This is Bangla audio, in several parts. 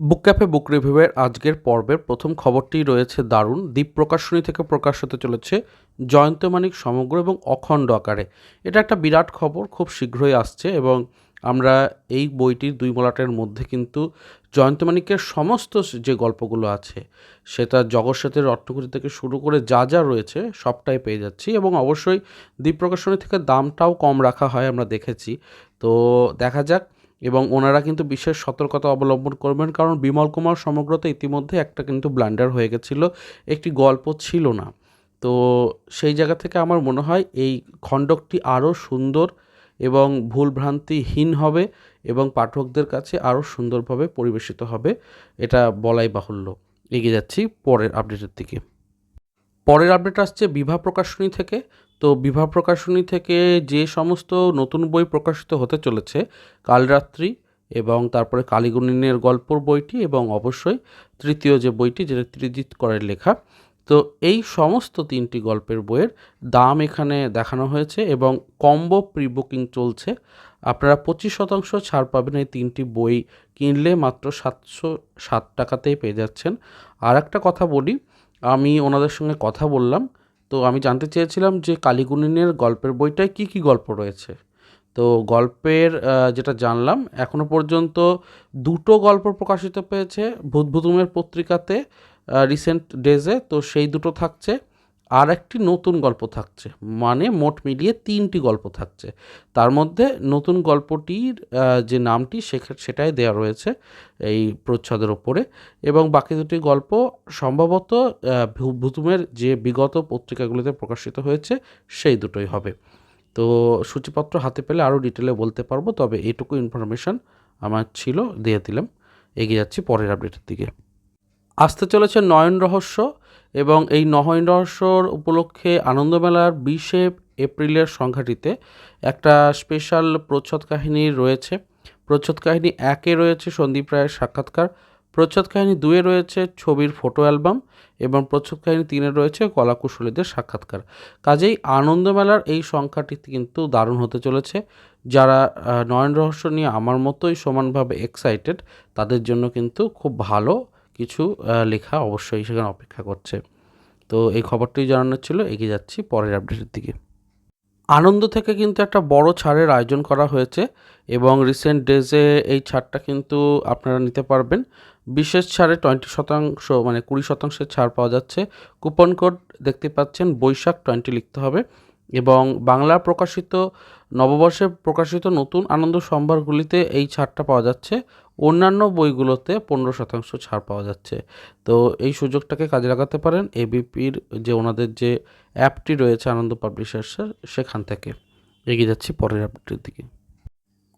বুক ক্যাফে বুক রিভিউয়ের আজকের পর্বের প্রথম খবরটি রয়েছে দারুণ। দ্বীপ প্রকাশনী থেকে প্রকাশ হতে চলেছে জয়ন্ত মানিক সমগ্র এবং অখণ্ড আকারে। এটা একটা বিরাট খবর, খুব শীঘ্রই আসছে এবং আমরা এই বইটির দুই মলাটের মধ্যে কিন্তু জয়ন্ত মানিকের সমস্ত যে গল্পগুলো আছে, সেটা জগৎসাথের রত্নকুটি থেকে শুরু করে যা যা রয়েছে সবটাই পেয়ে যাচ্ছি এবং অবশ্যই দ্বীপ প্রকাশনী থেকে দামটাও কম রাখা হয় আমরা দেখেছি। তো দেখা যাক এবং ওনারা কিন্তু বিশেষ সতর্কতা অবলম্বন করবেন, কারণ বিমল কুমার সমগ্রতে ইতিমধ্যে একটা কিন্তু ব্লান্ডার হয়ে গেছিল, একটি গল্প ছিল না। তো সেই জায়গা থেকে আমার মনে হয় এই খণ্ডকটি আরও সুন্দর এবং ভুলভ্রান্তিহীন হবে এবং পাঠকদের কাছে আরও সুন্দরভাবে পরিবেশিত হবে, এটা বলাই বাহুল্য। এগিয়ে যাচ্ছি পরের আপডেটের দিকে। পরের আপডেট আসছে বিভা প্রকাশনী থেকে। তো বিভা প্রকাশনী থেকে যে সমস্ত নতুন বই প্রকাশিত হতে চলেছে, কালরাত্রি এবং তারপরে কালীগুণিনের গল্পর বইটি এবং অবশ্যই তৃতীয় যে বইটি যেটা ত্রিজিৎ করের লেখা, তো এই সমস্ত তিনটি গল্পের বইয়ের দাম এখানে দেখানো হয়েছে এবং কম্বো প্রি বুকিং চলছে। আপনারা পঁচিশ শতাংশ ছাড় পাবেন এই তিনটি বই কিনলে মাত্র সাতশো সাত টাকাতেই পেয়ে যাচ্ছেন। আর একটা কথা বলি আমি ওনাদের সঙ্গে কথা বললাম। তো আমি জানতে চেয়েছিলাম যে কালীগুণিনের গল্পের বইটায় কি কি গল্প রয়েছে। তো গল্পের যেটা জানলাম এখনও পর্যন্ত দুটো গল্প প্রকাশিত পেয়েছে। ভূতভুতুমের পত্রিকাতে রিসেন্ট ডেজে তো সেই দুটো থাকছে। আর একটি নতুন গল্প থাকছে মানে মোট মিলিয়ে তিনটি গল্প থাকছে। তার মধ্যে নতুন গল্পটির যে নামটি সেটাই দেওয়া রয়েছে এই প্রচ্ছদের ওপরে এবং বাকি দুটি গল্প সম্ভবত ভুতুমের যে বিগত পত্রিকাগুলিতে প্রকাশিত হয়েছে সেই দুটোই হবে। তো সূচিপত্র হাতে পেলে আরও ডিটেলে বলতে পারব, তবে এইটুকু ইনফরমেশান আমার ছিল, দিয়ে দিলাম। এগিয়ে যাচ্ছি পরের আপডেটের দিকে। আসতে চলেছে নয়ন রহস্য এবং এই নয়ন রহস্যর উপলক্ষে আনন্দমেলার বিশে এপ্রিলের সংখ্যাটিতে একটা স্পেশাল প্রচ্ছদ কাহিনী রয়েছে। প্রচ্ছদ কাহিনী একে রয়েছে সন্দীপ রায়ের সাক্ষাৎকার, প্রচ্ছদ কাহিনী দুয়ে রয়েছে ছবির ফটো অ্যালবাম এবং প্রচ্ছদ কাহিনী তিনে রয়েছে কলাকুশলীদের সাক্ষাৎকার। কাজেই আনন্দমেলার এই সংখ্যাটি কিন্তু দারুণ হতে চলেছে। যারা নয়ন রহস্য নিয়ে আমার মতোই সমানভাবে এক্সাইটেড তাদের জন্য কিন্তু খুব ভালো কিছু লেখা অবশ্যই সেখানে অপেক্ষা করছে। তো এই খবরটি জানানোর ছিল, এগিয়ে যাচ্ছি পরের আপডেটের দিকে। আনন্দ থেকে কিন্তু একটা বড় ছাড়ের আয়োজন করা হয়েছে এবং রিসেন্ট ডেজে এই ছাড়টা কিন্তু আপনারা নিতে পারবেন। বিশেষ ছাড়ে টোয়েন্টি শতাংশ মানে কুড়ি শতাংশের ছাড় পাওয়া যাচ্ছে। কুপন কোড দেখতে পাচ্ছেন, বৈশাখ টোয়েন্টি লিখতে হবে এবং বাংলা প্রকাশিত নববর্ষে প্রকাশিত নতুন আনন্দ সম্ভারগুলিতে এই ছাড়টা পাওয়া যাচ্ছে। অন্যান্য বইগুলোতে পনেরো শতাংশ ছাড় পাওয়া যাচ্ছে। তো এই সুযোগটাকে কাজে লাগাতে পারেন এবিপির যে ওনাদের যে অ্যাপটি রয়েছে আনন্দ পাবলিশার্সের, সেখান থেকে। এগিয়ে যাচ্ছি পরের অ্যাপটির দিকে।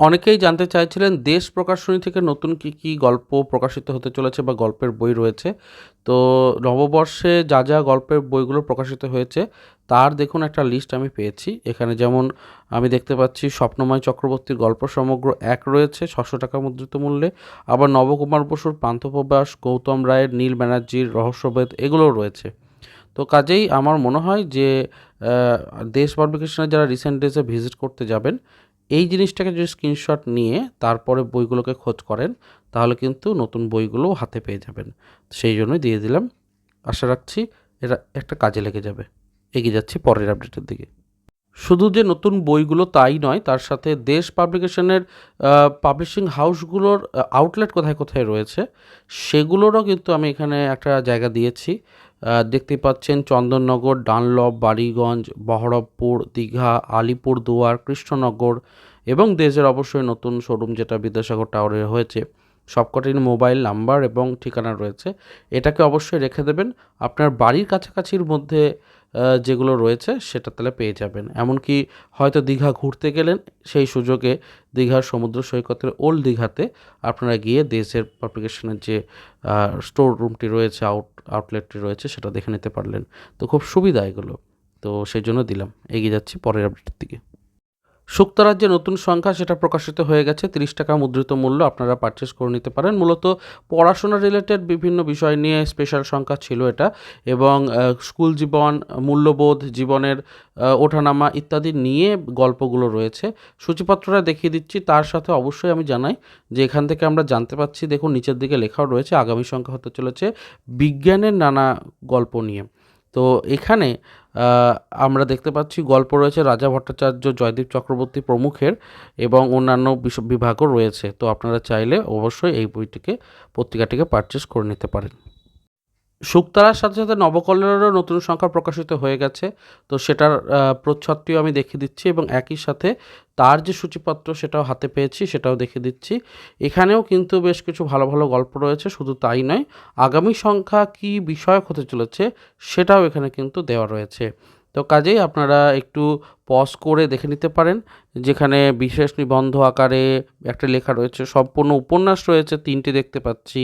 অনেকেই জানতে চাইছিলেন দেশ প্রকাশনী থেকে নতুন কী কী গল্প প্রকাশিত হতে চলেছে বা গল্পের বই রয়েছে। তো নববর্ষে যা যা গল্পের বইগুলো প্রকাশিত হয়েছে, তার দেখুন একটা লিস্ট আমি পেয়েছি। এখানে যেমন আমি দেখতে পাচ্ছি, স্বপ্নময় চক্রবর্তীর গল্প সমগ্র এক রয়েছে, ছশো টাকা মুদ্রিত মূল্যে। আবার নবকুমার বসুর পান্থপ্রবাস গৌতম রায়ের নীল ব্যানার্জির রহস্যভেদ, এগুলোও রয়েছে। তো কাজেই আমার মনে হয় যে দেশ পাবলিকেশনে যারা রিসেন্ট ডেজে ভিজিট করতে যাবেন এই জিনিসটাকে যদি স্ক্রিনশট নিয়ে তারপরে বইগুলোকে খোঁজ করেন, তাহলে কিন্তু নতুন বইগুলোও হাতে পেয়ে যাবেন। সেই জন্যই দিয়ে দিলাম। আশা রাখছি এটা একটা কাজে লেগে যাবে। এগিয়ে যাচ্ছি পরের আপডেটের দিকে। শুধু যে নতুন বইগুলো তাই নয়, তার সাথে দেশ পাবলিকেশনের পাবলিশিং হাউসগুলোর আউটলেট কোথায় কোথায় রয়েছে, সেগুলোরও কিন্তু আমি এখানে একটা জায়গা দিয়েছি। দেখতে পাচ্ছেন চন্দননগর, ডানলপ বাড়িগঞ্জ বহরমপুর, দীঘা, আলিপুরদুয়ার, কৃষ্ণনগর এবং দেশের অবশ্যই নতুন শোরুম যেটা বিদ্যাসাগর টাওয়ারে হয়েছে। সবকটির মোবাইল নাম্বার এবং ঠিকানা রয়েছে। এটাকে অবশ্যই রেখে দেবেন। আপনার বাড়ির কাছাকাছির মধ্যে যেগুলো রয়েছে সেটা তাহলে পেয়ে যাবেন। এমনকি হয়তো দীঘা ঘুরতে গেলেন, সেই সুযোগে দীঘার সমুদ্র সৈকতের ওল্ড দীঘাতে আপনারা গিয়ে দেশের পাবলিকেশনের যে স্টোর রুমটি রয়েছে আউট আউটলেটটি রয়েছে, সেটা দেখে নিতে পারলেন। তো খুব সুবিধা এগুলো। তো সেই জন্য দিলাম। এগিয়ে যাচ্ছি পরের আপডেটের দিকে। শুক্তারার যে নতুন সংখ্যা, সেটা প্রকাশিত হয়ে গেছে। তিরিশ টাকা মুদ্রিত মূল্য আপনারা পারচেস করে নিতে পারেন। মূলত পড়াশোনা রিলেটেড বিভিন্ন বিষয় নিয়ে স্পেশাল সংখ্যা ছিল এটা এবং স্কুল জীবন, মূল্যবোধ, জীবনের ওঠানামা ইত্যাদি নিয়ে গল্পগুলো রয়েছে। সূচিপত্রটা দেখিয়ে দিচ্ছি। তার সাথে অবশ্যই আমি জানাই যে এখান থেকে আমরা জানতে পাচ্ছি, দেখুন নিচের দিকে লেখাও রয়েছে, আগামী সংখ্যা হতে চলেছে বিজ্ঞানের নানা গল্প নিয়ে। তো এখানে আমরা দেখতে পাচ্ছি গল্প রয়েছে রাজা ভট্টাচার্য, জয়দীপ চক্রবর্তী প্রমুখের এবং অন্যান্য বিভাগও রয়েছে। তো আপনারা চাইলে অবশ্যই এই বইটিকে, পত্রিকাটিকে পারচেস করে নিতে পারেন। শুক্তারার সাথে সাথে নবকল্যাণেরও নতুন সংখ্যা প্রকাশিত হয়ে গেছে। তো সেটার প্রচ্ছদটিও আমি দেখে দিচ্ছি এবং একই সাথে তার যে সূচিপত্র সেটাও হাতে পেয়েছি, সেটাও দেখে দিচ্ছি। এখানেও কিন্তু বেশ কিছু ভালো ভালো গল্প রয়েছে, শুধু তাই নয়। আগামী সংখ্যা কি বিষয়ক হতে চলেছে সেটাও এখানে কিন্তু দেওয়া রয়েছে। তো কাজেই আপনারা একটু পজ করে দেখে নিতে পারেন, যেখানে বিশেষ নিবন্ধ আকারে একটা লেখা রয়েছে, সম্পূর্ণ উপন্যাস রয়েছে, তিনটি দেখতে পাচ্ছি,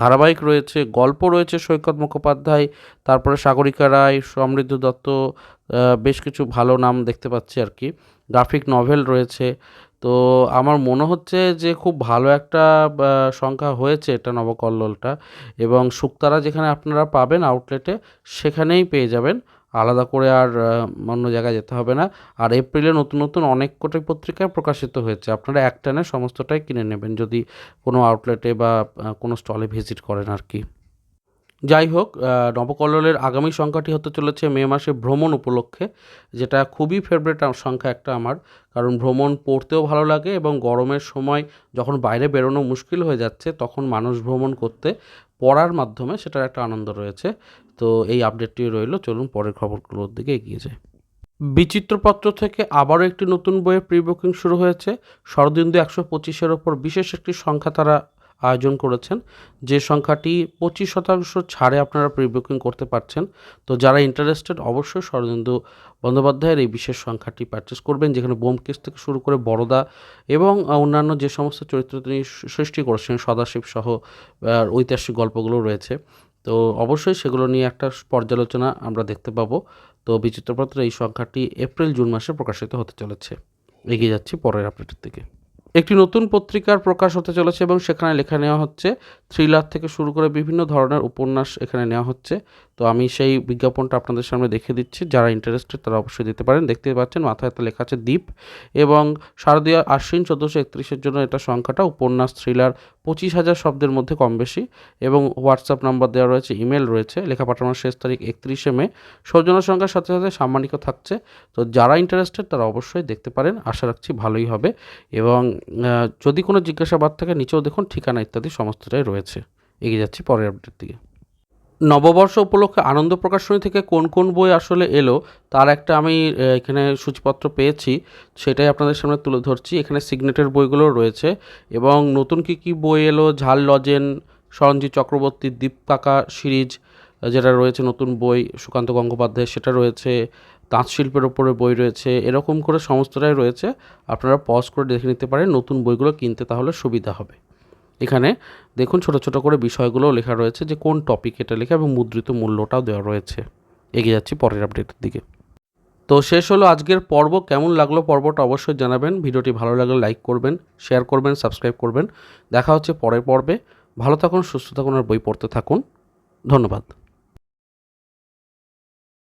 ধারাবাহিক রয়েছে, গল্প রয়েছে সৈকত মুখোপাধ্যায়, তারপরে সাগরিকা রায়, সমৃদ্ধ দত্ত বেশ কিছু ভালো নাম দেখতে পাচ্ছি আর কি, গ্রাফিক নভেল রয়েছে, তো আমার মনে হচ্ছে যে খুব ভালো একটা সংখ্যা হয়েছে এটা নবকল্লোলটা, এবং শুক্তারা যেখানে আপনারা পাবেন আউটলেটে সেখানেই পেয়ে যাবেন আলাদা করে আর অন্য জায়গায় যেতে হবে না। আর এপ্রিলে নতুন নতুন অনেক কোটি পত্রিকায় প্রকাশিত হয়েছে। আপনারা একটানে সমস্তটাই কিনে নেবেন যদি কোনো আউটলেটে বা কোনো স্টলে ভিজিট করেন আর কি। যাই হোক আহ, নবকল্লোলের আগামী সংখ্যাটি হতে চলেছে মে মাসে ভ্রমণ উপলক্ষে যেটা খুবই ফেভারিট সংখ্যা একটা আমার। কারণ ভ্রমণ পড়তেও ভালো লাগে এবং গরমের সময় যখন বাইরে বেরোনো মুশকিল হয়ে যাচ্ছে তখন মানুষ ভ্রমণ করতে পড়ার মাধ্যমে সেটার একটা আনন্দ রয়েছে। তো এই আপডেটটি রইল। চলুন পরের খবরগুলোর দিকে এগিয়ে যাই। বিচিত্রপত্র থেকে আবারও একটি নতুন বইয়ের প্রি বুকিং শুরু হয়েছে। শরদিন্দু একশো পঁচিশের ওপর বিশেষ একটি সংখ্যা তারা আয়োজন করেছেন। যে সংখ্যাটি পঁচিশ শতাংশ ছাড়ে আপনারা প্রি বুকিং করতে পারছেন। তো যারা ইন্টারেস্টেড অবশ্যই শরদিন্দু বন্দ্যোপাধ্যায়ের এই বিশেষ সংখ্যাটি পারচেস করবেন, যেখানে বোমকেশ থেকে শুরু করে বড়দা এবং অন্যান্য যে সমস্ত চরিত্র তিনি সৃষ্টি করেছেন সদাশিব সহ ঐতিহাসিক গল্পগুলো রয়েছে। তো অবশ্যই সেগুলো নিয়ে একটা পর্যালোচনা আমরা দেখতে পাবো। তো বিচিত্রপত্র এই সংখ্যাটি এপ্রিল, জুন মাসে প্রকাশিত হতে চলেছে। এগিয়ে যাচ্ছি পরের আপডেটের দিকে। একটি নতুন পত্রিকার প্রকাশ হতে চলেছে এবং সেখানে লেখা নেওয়া হচ্ছে থ্রিলার থেকে শুরু করে বিভিন্ন ধরনের উপন্যাস এখানে নেওয়া হচ্ছে। তো আমি সেই বিজ্ঞাপনটা আপনাদের সামনে দেখে দিচ্ছি। যারা ইন্টারেস্টেড তারা অবশ্যই দিতে পারেন। দেখতে পাচ্ছেন মাথায় একটা লেখা আছে দ্বীপ এবং শারদীয় আশ্বিন চোদ্দোশো একত্রিশের জন্য এটা সংখ্যাটা উপন্যাস থ্রিলার পঁচিশ হাজার শব্দের মধ্যে কম বেশি এবং হোয়াটসঅ্যাপ নাম্বার দেওয়া রয়েছে ইমেল রয়েছে। লেখা পাঠানোর শেষ তারিখ একত্রিশে মে। সৌজন্য সংখ্যার সাথে সাথে সাম্মানিকও থাকছে। তো যারা ইন্টারেস্টেড তারা অবশ্যই দেখতে পারেন। আশা রাখছি ভালোই হবে এবং যদি কোনো জিজ্ঞাসাবাদ থাকে নিচেও দেখুন ঠিকানা ইত্যাদি সমস্তটাই রয়েছে। এগিয়ে যাচ্ছি পরের আপডেট দিকে। নববর্ষ উপলক্ষে আনন্দ প্রকাশনী থেকে কোন কোন বই আসলে এলো, তার একটা আমি এখানে সূচিপত্র পেয়েছি। সেটাই আপনাদের সামনে তুলে ধরছি। এখানে সিগনেটের বইগুলো রয়েছে এবং নতুন কী কী বই এলো, ঝাল লজেন সরঞ্জিৎ চক্রবর্তীর দীপ কাকা সিরিজ যেটা রয়েছে নতুন বই, সুকান্ত গঙ্গোপাধ্যায় সেটা রয়েছে, তাঁত শিল্পের ওপরে বই রয়েছে, এরকম করে সমস্তটাই রয়েছে। আপনারা পজ করে দেখে নিতে পারেন, নতুন বইগুলো কিনতে তাহলে সুবিধা হবে। এখানে দেখুন ছোট ছোট করে বিষয়গুলো লেখা রয়েছে যে কোন টপিক এটা লেখা এবং মুদ্রিত মূল্যটাও দেওয়া রয়েছে। এগিয়ে যাচ্ছি পরের আপডেটের দিকে। তো শেষ হলো আজকের পর্ব। কেমন লাগল পর্বটা অবশ্যই জানাবেন। ভিডিওটি ভালো লাগলে লাইক করবেন শেয়ার করবেন সাবস্ক্রাইব করবেন। দেখা হচ্ছে পরের পর্বে। ভালো থাকুন, সুস্থ থাকুন আর বই পড়তে থাকুন। ধন্যবাদ।